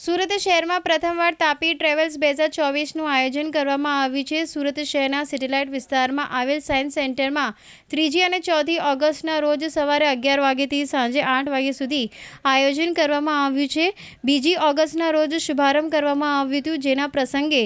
સુરત શહેરમાં પ્રથમવાર તાપી ટ્રેવલ્સ બે હજાર ચોવીસનું આયોજન કરવામાં આવ્યું છે. સુરત શહેરના સેટેલાઇટ વિસ્તારમાં આવેલ સાયન્સ સેન્ટરમાં ત્રીજી અને ચોથી ઓગસ્ટના રોજ સવારે અગિયાર વાગ્યાથી સાંજે આઠ વાગ્યા સુધી આયોજન કરવામાં આવ્યું છે. બીજી ઓગસ્ટના રોજ શુભારંભ કરવામાં આવ્યું હતું. જેના પ્રસંગે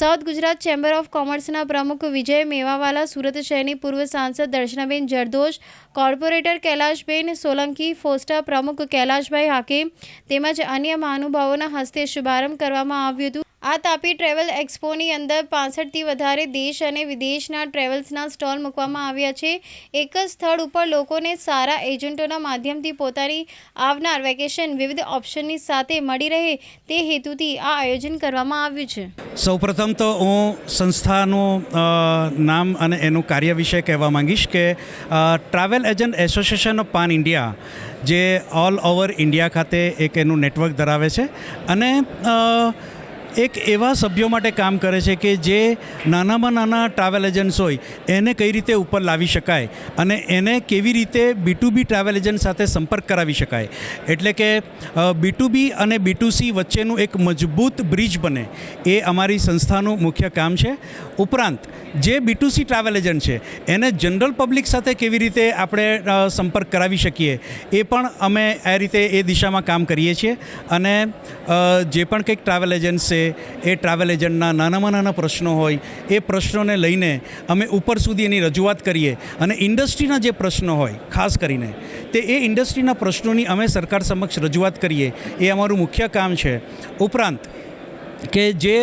સાઉથ ગુજરાત ચેમ્બર ઓફ કોમર્સના પ્રમુખ વિજય મેવાવાલા, સુરત શહેરની પૂર્વ સાંસદ દર્શનાબેન જરદોશ, કોર્પોરેટર કૈલાશબેન સોલંકી, ફોસ્ટા પ્રમુખ કૈલાશભાઈ હાકેમ તેમજ અન્ય મહાનુભાવોના હસ્તે શુભારંભ કરવામાં આવ્યું હતું. આ તાપી ટ્રેવલ એક્સપોની અંદર પાસઠથી વધારે દેશ અને વિદેશના ટ્રેવલ્સના સ્ટોલ મૂકવામાં આવ્યા છે. એક જ સ્થળ ઉપર લોકોને સારા એજન્ટોના માધ્યમથી પોતાની આવનાર વેકેશન વિવિધ ઓપ્શનની સાથે મળી રહે તે હેતુથી આ આયોજન કરવામાં આવ્યું છે. સૌપ્રથમ તો હું સંસ્થાનું નામ અને એનું કાર્ય વિશે કહેવા માંગીશ કે travel agent association of pan India, જે ઓલ ઓવર ઇન્ડિયા ખાતે એક એનું નેટવર્ક ધરાવે છે. અને એક એવા સભ્યો માટે કામ કરે છે કે જે નાનામાં નાના ટ્રાવેલ એજન્ટ્સ હોય, એને કઈ રીતે ઉપર લાવી શકાય અને એને કેવી રીતે B to B travel agent સાથે સંપર્ક કરાવી શકાય. એટલે કે બી ટુ બી અને બી ટુ સી વચ્ચેનું એક મજબૂત બ્રિજ બને એ અમારી સંસ્થાનું મુખ્ય કામ છે. ઉપરાંત, જે B to C travel agent છે, એને જનરલ પબ્લિક સાથે કેવી રીતે આપણે સંપર્ક કરાવી શકીએ એ પણ અમે આ રીતે એ દિશામાં કામ કરીએ છીએ અને જે પણ કંઈક ટ્રાવેલ એજન્ટ છે એ ટ્રાવેલ એજન્ટના નાનામાં નાના પ્રશ્નો હોય, એ પ્રશ્નોને લઈને અમે ઉપર સુધી એની રજૂઆત કરીએ અને ઇન્ડસ્ટ્રીના જે પ્રશ્નો હોય, ખાસ કરીને, તે એ ઇન્ડસ્ટ્રીના પ્રશ્નોની અમે સરકાર સમક્ષ રજૂઆત કરીએ, એ અમારું મુખ્ય કામ છે. ઉપરાંત, કે જે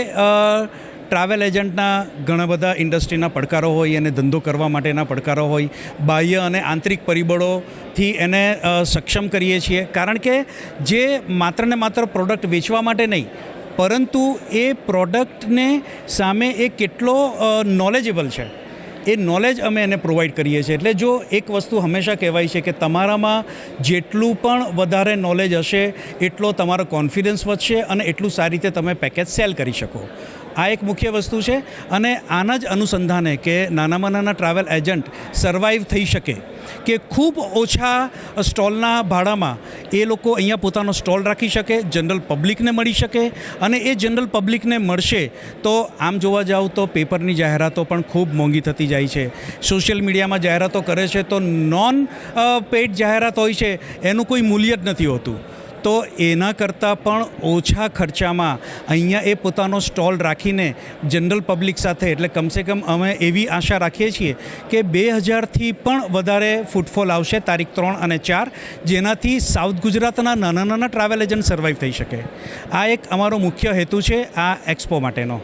ટ્રાવેલ એજન્ટના ઘણા બધા ઇન્ડસ્ટ્રીના પડકારો હોય અને ધંધો કરવા માટેના પડકારો હોય, બાહ્ય અને આંતરિક પરિબળોથી એને સક્ષમ કરીએ છીએ. કારણ કે જે માત્ર ને માત્ર પ્રોડક્ટ વેચવા માટે નહીં પરંતુ એ પ્રોડક્ટને સામે એ કેટલો નોલેજેબલ છે. એ નોલેજ અમે એને પ્રોવાઈડ કરીએ છીએ. એટલે જો એક વસ્તુ હંમેશા કહેવાય છે કે તમારામાં જેટલું પણ વધારે નોલેજ હશે, એટલો તમારો કોન્ફિડન્સ વધશે અને એટલું સારી રીતે તમે પેકેજ સેલ કરી શકો. આ એક મુખ્ય વસ્તુ છે અને આના જ અનુસંધાને કે નાનામાં નાના ટ્રાવેલ એજન્ટ સર્વાઈવ થઈ શકે કે ખૂબ ઓછા સ્ટોલના ભાડામાં એ લોકો અહીંયા પોતાનો સ્ટોલ રાખી શકે જનરલ પબ્લિકને મળી શકે અને એ જનરલ પબ્લિકને મળશે તો આમ જોવા જાવ તો પેપરની જાહેરાતો પણ ખૂબ મોંઘી થતી જાય છે. સોશિયલ મીડિયામાં જાહેરાતો કરે છે તો નોન પેડ જાહેરાત હોય છે, એનું કોઈ મૂલ્ય જ નથી હોતું. તો એના કરતાં પણ ઓછા ખર્ચામાં અહીંયા એ પોતાનો સ્ટોલ રાખીને જનરલ પબ્લિક સાથે, એટલે કમસે કમ અમે એવી આશા રાખીએ છીએ કે બે હજારથી પણ વધારે ફૂટફોલ આવશે તારીખ ત્રણ અને ચાર, જેનાથી સાઉથ ગુજરાતના નાના નાના ટ્રાવેલ એજન્ટ સર્વાઈવ થઈ શકે. આ એક અમારો મુખ્ય હેતુ છે આ એક્સપો માટેનો.